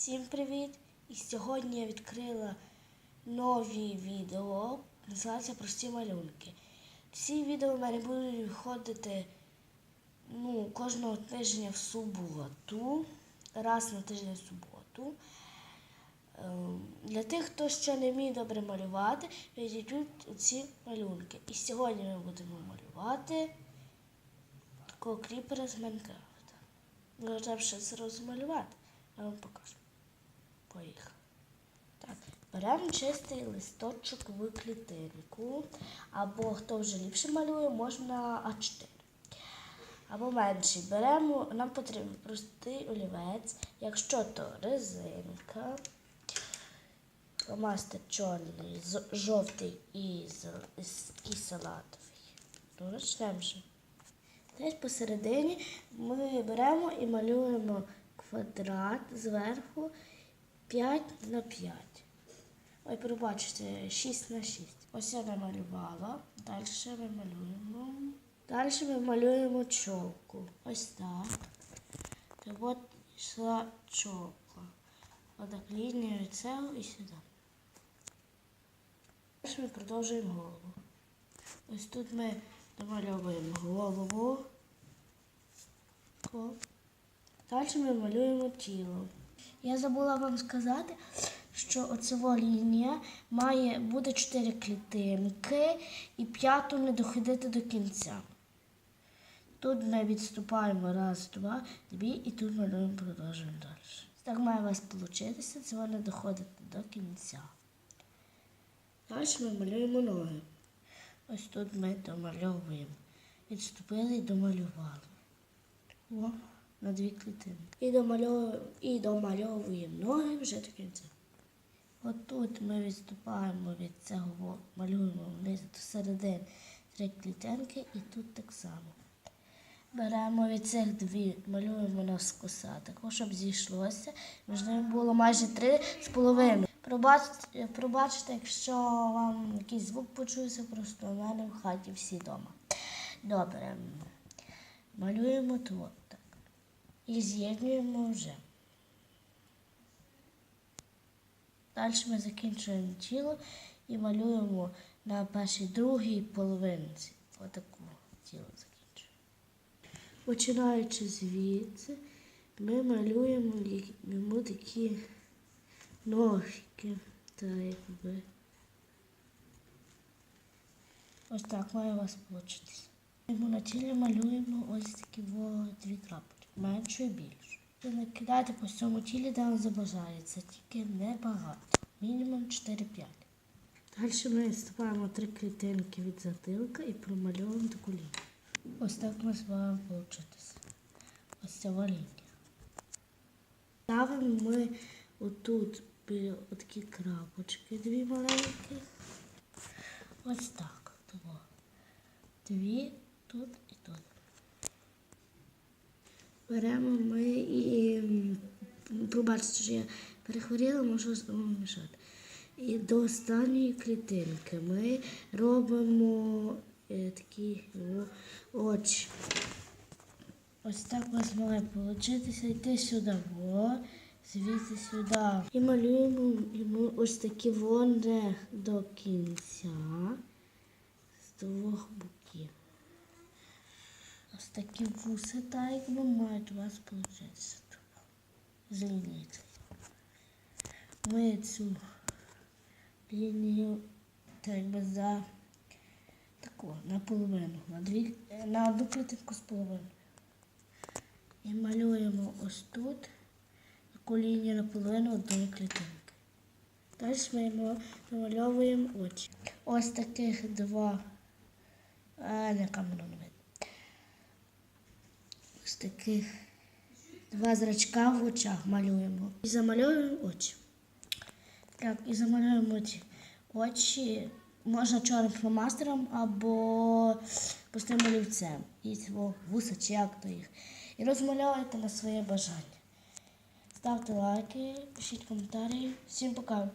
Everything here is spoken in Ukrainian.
Всім привіт! І сьогодні я відкрила нові відео, називається Прості малюнки. Ці відео в мене будуть виходити ну, кожного тижня в суботу, раз на тиждень в суботу. Ем, Для тих, хто ще не вміє добре малювати, відійдуть ці малюнки. І сьогодні ми будемо малювати такого кріпера з Майнкрафта. Треба ще це розмалювати. Я вам покажу. Поїхали. Так, беремо чистий листочок в клітинку. Або хто вже ліпше малює, можна А4. Або менший. Беремо, нам потрібен простий олівець. Якщо то резинка, фломастер чорний, жовтий і, і салатовий. Ну, почнемо вже. Десь посередині ми беремо і малюємо квадрат зверху 5 на 5. Ой, пробачте, 6 на 6. Ось я намалювала. Далі ми малюємо. Далі ми малюємо чолку. Ось так. І от йшла чолка. Отак від цього і сюди. Далі ми продовжуємо голову. Ось тут ми домальовуємо голову. Далі ми малюємо тіло. Я забула вам сказати, що оцева лінія має буде 4 клітинки і п'яту не доходити до кінця. Тут ми відступаємо раз, два, дві, і тут малюємо, продовжуємо далі. Так має у вас вийти, це не доходить до кінця. Далі ми малюємо ноги. Ось тут ми домальовуємо. Відступили і домалювали. О, на дві клітинки. І домальовуємо, і домальовуємо ноги вже до кінця. От тут ми відступаємо від цього, малюємо вниз до середини три клітинки і тут так само. Беремо від цих дві, малюємо навскоса, також щоб зійшлося. Між ними було майже три з половиною. Пробачте, пробачте, якщо вам якийсь звук почується, просто у мене в хаті всі вдома. Добре. Малюємо тут. І з'єднуємо вже. Далі ми закінчуємо тіло і малюємо на першій другій половинці. Отаку тіло закінчуємо. Починаючи звідси, ми малюємо йому такі ножки. Так якби. Ось так має у вас вийти. Ми на тілі малюємо ось такі дві крапки, меншу і більшу. Ви накидайте по всьому тілі, де вам забажається, тільки небагато. Мінімум 4-5. Далі ми відступаємо три клітинки від затилка і промальовуємо таку лінію. Ось так ми з вами получитися. Ось ця лінія. Ставимо ми отут отакі крапочки, дві маленькі. Ось так. Того. Дві тут. Беремо ми і пробачте, що я перехворіла, можу вам мішати. І до останньої клітинки ми робимо е, такі очі. Ось так у вас має получитися. Йти сюди, во, звідси сюди. І малюємо йому ось такі вони до кінця з двох боків. Ось такі вуси, так якби мають у вас получитися. З лінії. Ми цю лінію так якби за таку, наполовину, на, дві, е, на одну клітинку з половиною. І малюємо ось тут таку лінію наполовину одної клітинки. Далі ми намальовуємо очі. Ось таких два. А, на камеру не видно. Таких два зрачка в очах малюємо. І замалюємо очі. Так, і замалюємо ці очі. Можна чорним фломастером або простим олівцем. І цього вуса чи як то їх. І розмальовуйте на своє бажання. Ставте лайки, пишіть коментарі. Всім пока.